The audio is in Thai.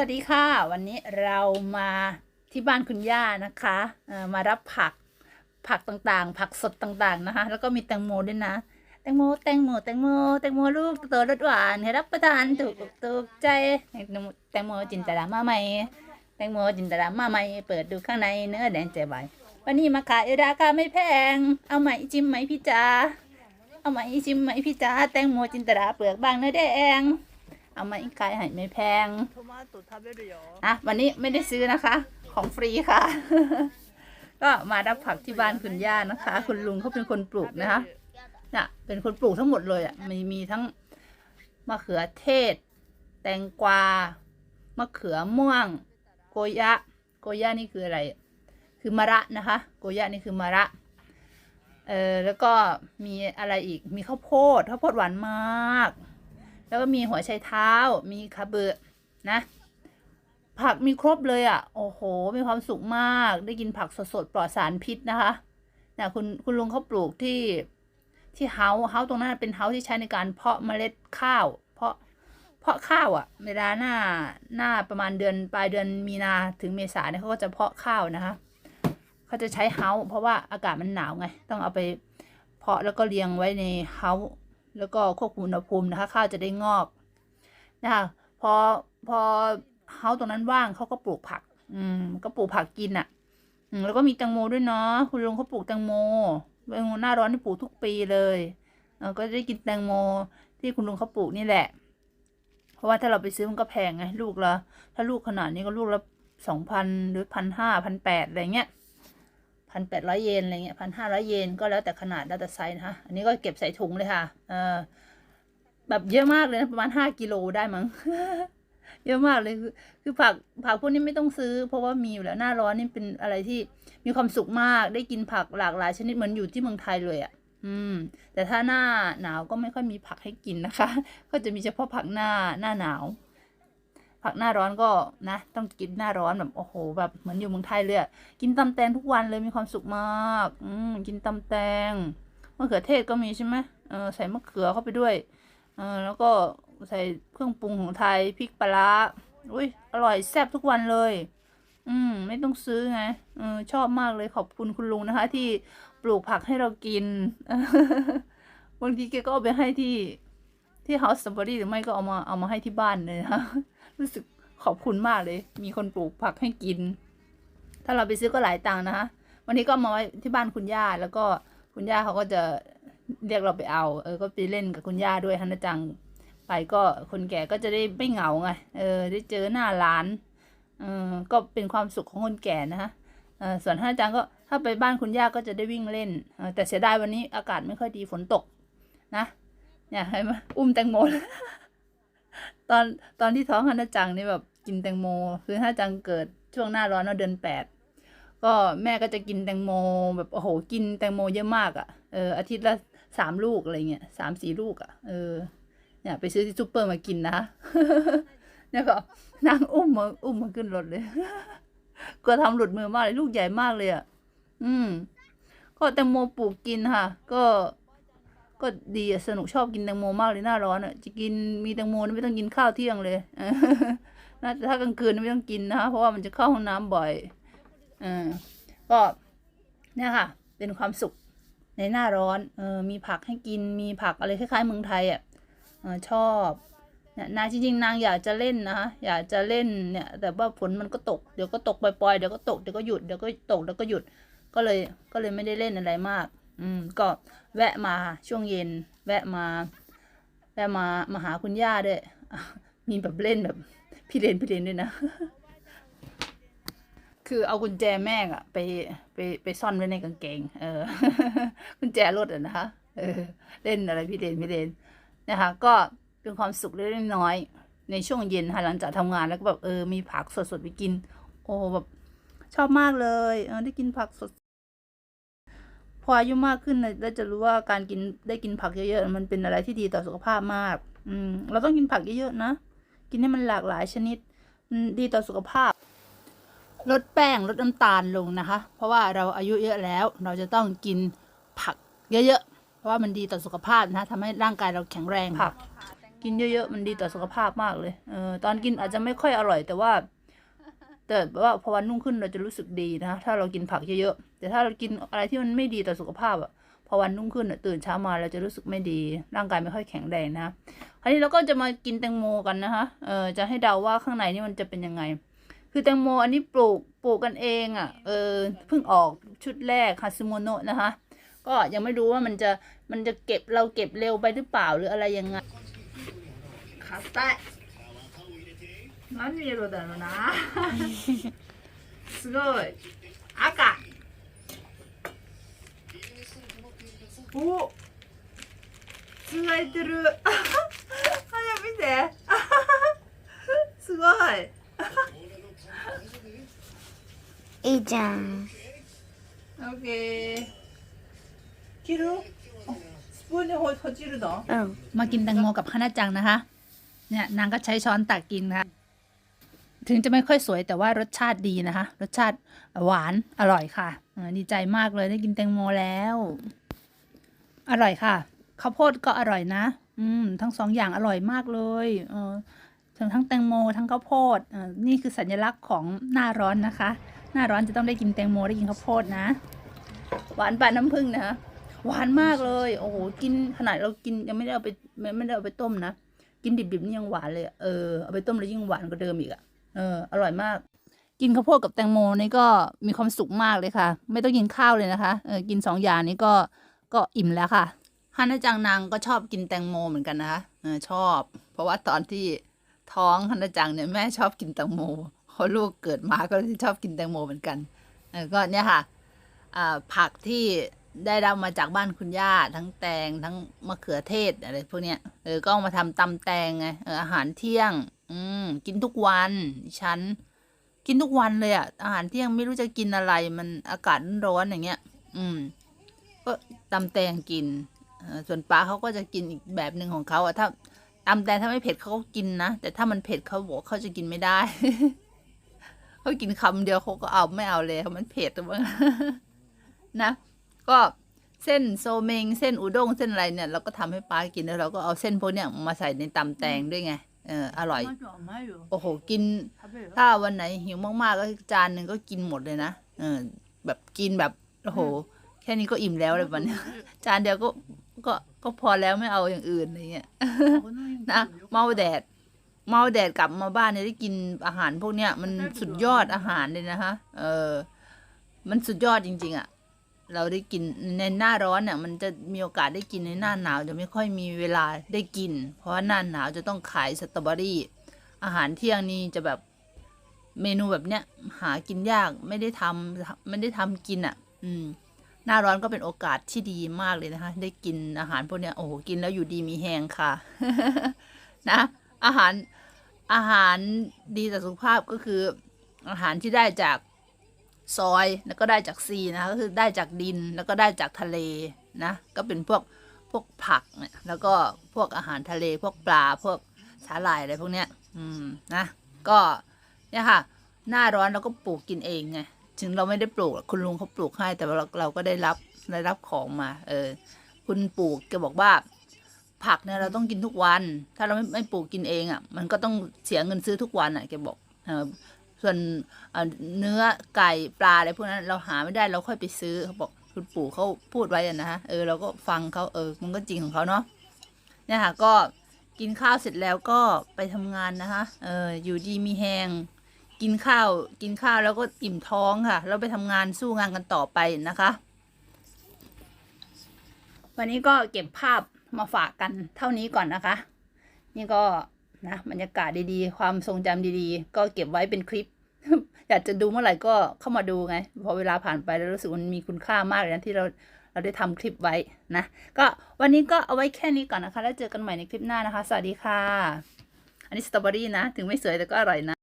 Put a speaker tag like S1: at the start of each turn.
S1: สวัสดีค่ะ วันนี้เรามาที่บ้านคุณย่านะคะเอ่อมารับผักผักต่างๆ ผักสดต่างๆนะคะ แล้วก็มีแตงโมด้วยนะ แตงโมแตงโมแตงโมแตงโมลูกโตรสหวานให้รับประทานถูกอกถูกใจแตงโมจินตลามาใหม่แตงโมจินตลามาใหม่เปิดดูข้างในเนื้อแดงใจใบวันนี้มาขายราคาไม่แพง เอาไหมจิ้มไหมพี่จ๋าเอาไหมจิ้มไหมพี่จ๋าแตงโมจินตลาเปลือกบางเนื้อแดง เอามาอีกไก่หายไม่แพงอะวันนี้ไม่ได้ซื้อนะคะ ของฟรีค่ะ ก็มารับผักที่บ้านคุณย่านะคะ คุณลุงเขาเป็นคนปลูกนะคะเนี่ยเป็นคนปลูกทั้งหมดเลยอะมีมีทั้งมะเขือเทศ แตงกวามะเขือม่วง โกยะ โกยะนี่คืออะไร คือมะระนะคะ โกยะนี่คือมะระเออแล้วก็มีอะไรอีกมีข้าวโพดข้าวโพดหวานมาก แล้วก็มีหัวไชเท้า มีคาเบะนะ ผักมีครบเลยอะ่ะ โอ้โห มีความสุขมาก ได้กินผักสดๆ ปลอดสารพิษนะคะเนี่ยคุณคุณลุงเขาปลูกที่ที่เฮาเฮาตรงนั้นเป็นเฮาที่ใช้ในการเพาะเมล็ดข้าว เพาะเพาะข้าวอะ่ะ เวลาหน้าหน้าประมาณเดือนปลายเดือนมีนาถึงเมษาเนี่ยเขาก็จะเพาะข้าวนะคะเขาจะใช้เฮาเพราะว่าอากาศมันหนาวไง ต้องเอาไป เพาะแล้วก็เลี้ยงไว้ในเฮา แล้วก็ควบคุมอุณหภูมินะคะ ข้าวจะได้งอกนะคะพอพอเฮาตรงนั้นว่างเขาก็ปลูกผัก อืม ก็ปลูกผักกินอะ อืมแล้วก็มีแตงโมด้วยเนาะคุณลุงเขาปลูกแตงโมแตงโมหน้าร้อนที่ปลูกทุกปีเลยเออก็ได้กินแตงโมที่คุณลุงเขาปลูกนี่แหละ เพราะว่าถ้าเราไปซื้อมันก็แพงไงลูกละถ้าลูกขนาดนี้ก็ลูกละสองพันหรือพันห้าพันแปดอะไรเงี้ย พันแปดร้อยเยนอะไรเงี้ยพันห้าร้อยเยนก็แล้วแต่ขนาดแล้วแต่ไซส์นะคะอันนี้ก็เก็บใส่ถุงเลยค่ะเออแบบเยอะมากเลยนะประมาณห้ากิโลได้มั้งเยอะมากเลยคือคือผักผักพวกนี้ไม่ต้องซื้อ เพราะว่ามีอยู่แล้วหน้าร้อนนี่เป็นอะไรที่มีความสุขมากได้กินผักหลากหลายชนิดเหมือนอยู่ที่เมืองไทยเลยอะ่ะ อืม แต่ถ้าหน้าหนาวก็ไม่ค่อยมีผักให้กินนะคะ ก็จะมีเฉพาะผักหน้าหน้าหนาว ผักหน้าร้อนก็นะ ต้องกินหน้าร้อนแบบโอ้โห แบบเหมือนอยู่เมืองไทยเลยกินตำแตงทุกวันเลยมีความสุขมาก อืมกินตำแตงมะเขือเทศก็มีใช่ไหมเออใส่มะเขือเข้าไปด้วยเออแล้วก็ใส่เครื่องปรุงของไทยพริกปลาร้าอุ้ยอร่อยแซ่บทุกวันเลย อืม ไม่ต้องซื้อไงเออชอบมากเลยขอบคุณคุณลุงนะคะ ที่ปลูกผักให้เรากินบางทีแกก็เอาไปให้ที่ ที่ House s t r a w b e r r y หรือไม่ก็เอามาเอามาให้ที่บ้านเลยนะคะรู้สึกขอบคุณมากเลย มีคนปลูกผักให้กิน ถ้าเราไปซื้อก็หลายตังค์นะคะวันนี้ก็มาไว้ที่บ้านคุณย่าแล้วก็คุณย่าเขาก็จะเรียกเราไปเอา เออ ก็ไปเล่นกับคุณย่าด้วยฮันนะจัง ไปก็คนแก่ก็จะได้ไม่เหงาไง เออ ได้เจอหน้าร้านเออก็เป็นความสุขของคนแก่นะฮะเออส่วนท่านอาจารย์ก็ถ้าไปบ้านคุณย่าก็จะได้วิ่งเล่นเออแต่เสียดายวันนี้อากาศไม่ค่อยดีฝนตกนะ เนี่ยเห็นไหมอุ้มแตงโมตอนตอนที่ท้องฮันนาจังนี่แบบกินแตงโม คือฮันนาจังเกิดช่วงหน้าร้อนเนอะเดือนแปดก็แม่ก็จะกินแตงโม แบบโอ้โหกินแตงโมเยอะมากอะ่ะเอออาทิตย์ละสามลูกอะไรเงี้ยสามสี่ลูกอะ่ะเออเนี่ยไปซื้อที่ซูเปอร์มากินนะเนี่ยก็นั่งอุ้มมาอุ้มมาขึ้นรถเลยกลัวทำหลุดมือมากเลยลูกใหญ่มากเลยอะ่ะอืม ก็แตงโมปลูกกินค่ะ ก็ ก็ดีอะสนุกชอบกินแตงโมมากเลยหน้าร้อนอะ่ะจะกินมีแตงโมไม่ต้องกินข้าวเที่ยงเลยน่าจะถ้ากลางคืนไม่ต้องกินนะคะเพราะว่ามันจะเข้าห้องน้ำบ่อยเออก็เนี่ยค่ะ เป็นความสุขในหน้าร้อนเออมีผักให้กินมีผักอะไรคล้ายๆเมืองไทยอะออชอบเนี่ยนางจริงๆนางอยากจะเล่นนะคะอยากจะเล่นเนี่ย แต่ว่าฝนมันก็ตกเดี๋ยวก็ตกปล่อยๆเดี๋ยวก็ตกเดี๋ยวก็หยุดเดี๋ยวก็ตกเดี๋ยวก็หยุด ก็เลยก็เลยไม่ได้เล่นอะไรมาก อืมก็ แวะมาช่วงเย็น แวะมา แวะมามาหาคุณย่าด้วย มีแบบเล่นแบบ พี่เรนพี่เรนด้วยนะ คือเอากุญแจแม่อะไปไปไปซ่อนไว้ในกางเกง เออ กุญแจรถอะนะคะ เออ เล่นอะไรพี่เรนพี่เรนนะคะ ก็เป็นความสุขเล็กน้อยในช่วงเย็นค่ะหลังจากทำงานแล้วก็แบบเออมีผักสดๆไปกิน โอ้แบบชอบมากเลย เออได้กินผักสด ออายุมากขึ้นน่ะแล้วจะรู้ว่าการกินได้กินผักเยอะๆมันเป็นอะไรที่ดีต่อสุขภาพมาก อืม เราต้องกินผักเยอะๆนะ กินให้มันหลากหลายชนิดดีต่อสุขภาพ ลดแป้งลดน้ำตาลลงนะคะ เพราะว่าเราอายุเยอะแล้ว เราจะต้องกินผักเยอะๆ เพราะว่ามันดีต่อสุขภาพนะทำให้ร่างกายเราแข็งแรงผัก กินเยอะๆ มันดีต่อสุขภาพมากเลย เออตอนกินอาจจะไม่ค่อยอร่อยแต่ว่า แต่ว่าพอวันรุ่งขึ้นเราจะรู้สึกดีนะถ้าเรากินผักเยอะๆแต่ถ้าเรากินอะไรที่มันไม่ดีต่อสุขภาพอะพอวันรุ่งขึ้นตื่นเช้ามาเราจะรู้สึกไม่ดี ร่างกายไม่ค่อยแข็งแรงนะคราวนี้เราก็จะมากินแตงโมกันนะคะเออจะให้เดาว่าข้างในนี่มันจะเป็นยังไง คือแตงโมอันนี้ปลูกปลูกกันเองอะเออเพิ่งออกชุดแรกคาซิโมโนะนะคะ ก็ยังไม่รู้ว่ามันจะมันจะเก็บเราเก็บเร็วไปหรือเปล่าหรืออะไรยังไง硬い何色だろうなすごい赤おつがいてるあ見てすごい
S2: いいじゃん。
S1: オッケー切るあスプーンでほほじるの
S2: うん。
S1: มากินแตงโมกับฮานาจังนะคะ เนี่ยนางก็ใช้ช้อนตักกินนะคะ ถึงจะไม่ค่อยสวยแต่ว่ารสชาติดีนะคะ รสชาติหวานอร่อยค่ะดีใจมากเลยได้กินแตงโมแล้ว อร่อยค่ะข้าวโพดก็อร่อยนะ อืม ทั้งสองอย่างอร่อยมากเลยเออทั้งทั้งแตงโมทั้งข้าวโพดออนี่คือสัญลักษณ์ของหน้าร้อนนะคะ หน้าร้อนจะต้องได้กินแตงโมได้กินข้าวโพดนะ หวานปานน้ำผึ้งนะคะหวานมากเลย โอ้โหกินขนาดเรากินยังไม่ได้เอาไปไม่ไม่ได้เอาไปต้มนะกินดิบๆนี่ยังหวานเลย เออเอาไปต้มแล้วยิ่งหวานกว่าเดิมอีกอะ เออ อร่อยมาก กินข้าวโพดกับแตงโมนี่ก็มีความสุขมากเลยค่ะ ไม่ต้องกินข้าวเลยนะคะเออกินสองอย่างนี้ก็ก็อิ่มแล้วค่ะฮานาจังนางก็ชอบกินแตงโมเหมือนกันนะคะเออชอบ เพราะว่าตอนที่ท้องฮานาจังเนี่ยแม่ชอบกินแตงโมเพราะลูกเกิดมาก็ชอบกินแตงโมเหมือนกันเออก็เนี่ยค่ะอ่าผักที่ได้รับมาจากบ้านคุณย่าทั้งแตงทั้งมะเขือเทศอะไรพวกเนี้ยเออก็มาทำตำแตงไงเอออาหารเที่ยง อืม กินทุกวันฉัน กินทุกวันเลยอะอาหารเที่ยงไม่รู้จะกินอะไร มันอากาศร้อนอย่างเงี้ย อืม ก็ตำแตงกินส่วนป้าเขาก็จะกินอีกแบบหนึ่งของเขาอะถ้าตำแตงถ้าไม่เผ็ดเขาก็กินนะ แต่ถ้ามันเผ็ดเขาบอกเขาจะกินไม่ได้เขากินคำเดียวเขาก็เอาไม่เอาเลยมันเผ็ดมั้งนะ ก็เส้นโซเมงเส้นอุด้งเส้นอะไรเนี่ย เราก็ทำให้ป้ากินแล้วเราก็เอาเส้นพวกเนี้ยมาใส่ในตำแตงด้วยไง เอออร่อย โอ้โห กิน ถ้าวันไหนหิวมากๆก็จานหนึ่งก็กินหมดเลยนะ เออ แบบกินแบบ โอ้โห แค่นี้ก็อิ่มแล้วเลยวันนี้ จานเดียวก็ ก็ ก็พอแล้วไม่เอาอย่างอื่นอะไรเงี้ย นะ เมาแดด เมาแดดกลับมาบ้านเนี่ยได้กินอาหารพวกเนี้ยมันสุดยอดอาหารเลยนะคะ เออ มันสุดยอดจริง ๆอะ่ะ เราได้กินในหน้าร้อนเนี่ยมันจะมีโอกาสได้กินในหน้าหนาวจะไม่ค่อยมีเวลาได้กิน เพราะว่าหน้าหนาวจะต้องขายสตรอเบอรี่ อาหารเที่ยงนี่จะแบบเมนูแบบเนี้ยหากินยากไม่ได้ทำไม่ได้ทำกินอะ่ะ อืม หน้าร้อนก็เป็นโอกาสที่ดีมากเลยนะคะ ได้กินอาหารพวกเนี้ยโอ้โหกินแล้วอยู่ดีมีแหงค่ะ นะ อาหารอาหารดีต่อสุขภาพก็คือ อาหารที่ได้จาก ซอยแล้วก็ได้จากซีนะคะก็คือได้จากดินแล้วก็ได้จากทะเลนะก็เป็นพวกพวกผักเนี่ยแล้วก็พวกอาหารทะเล พวกปลาพวกสาหร่ายอะไรพวกเนี้ยอืมนะก็เนี่ยค่ะ หน้าร้อนเราก็ปลูกกินเองไงถึงเราไม่ได้ปลูกคุณลุงเขาปลูกให้แต่เราเราก็ได้รับได้รับของมา เออ คุณปลูกแกบอกว่า ผักเนี่ยเราต้องกินทุกวัน ถ้าเราไม่ไม่ปลูกกินเองอะ่ะ มันก็ต้องเสียเงินซื้อทุกวันอะ่ะแกบอกเส่วนเนื้อไก่ปลาอะไรพวกนั้นเราหาไม่ได้เราค่อยไปซื้อเขาบอกคุณปู่เขาพูดไว้อะนะฮะเออเราก็ฟังเขาเออมันก็จริงของเขาเนาะเนี่ยค่ะก็กินข้าวเสร็จแล้วก็ไปทำงานนะคะเอออยู่ดีมีแหงกินข้าวกินข้าวแล้วก็อิ่มท้องค่ะแล้วไปทำงานสู้งานกันต่อไปนะคะ วันนี้ก็เก็บภาพมาฝากกันเท่านี้ก่อนนะคะ นี่ก็ นะบรรยากาศดีๆ ความทรงจำดีๆ ก็เก็บไว้เป็นคลิป อยากจะดูเมื่อไหร่ก็เข้ามาดูไง พอเวลาผ่านไปแล้วรู้สึกมันมีคุณค่ามากเลยนะที่เราเราได้ทำคลิปไว้นะ ก็วันนี้ก็เอาไว้แค่นี้ก่อนนะคะ แล้วเจอกันใหม่ในคลิปหน้านะคะ สวัสดีค่ะ อันนี้สตรอเบอรี่นะ ถึงไม่สวยแต่ก็อร่อยนะ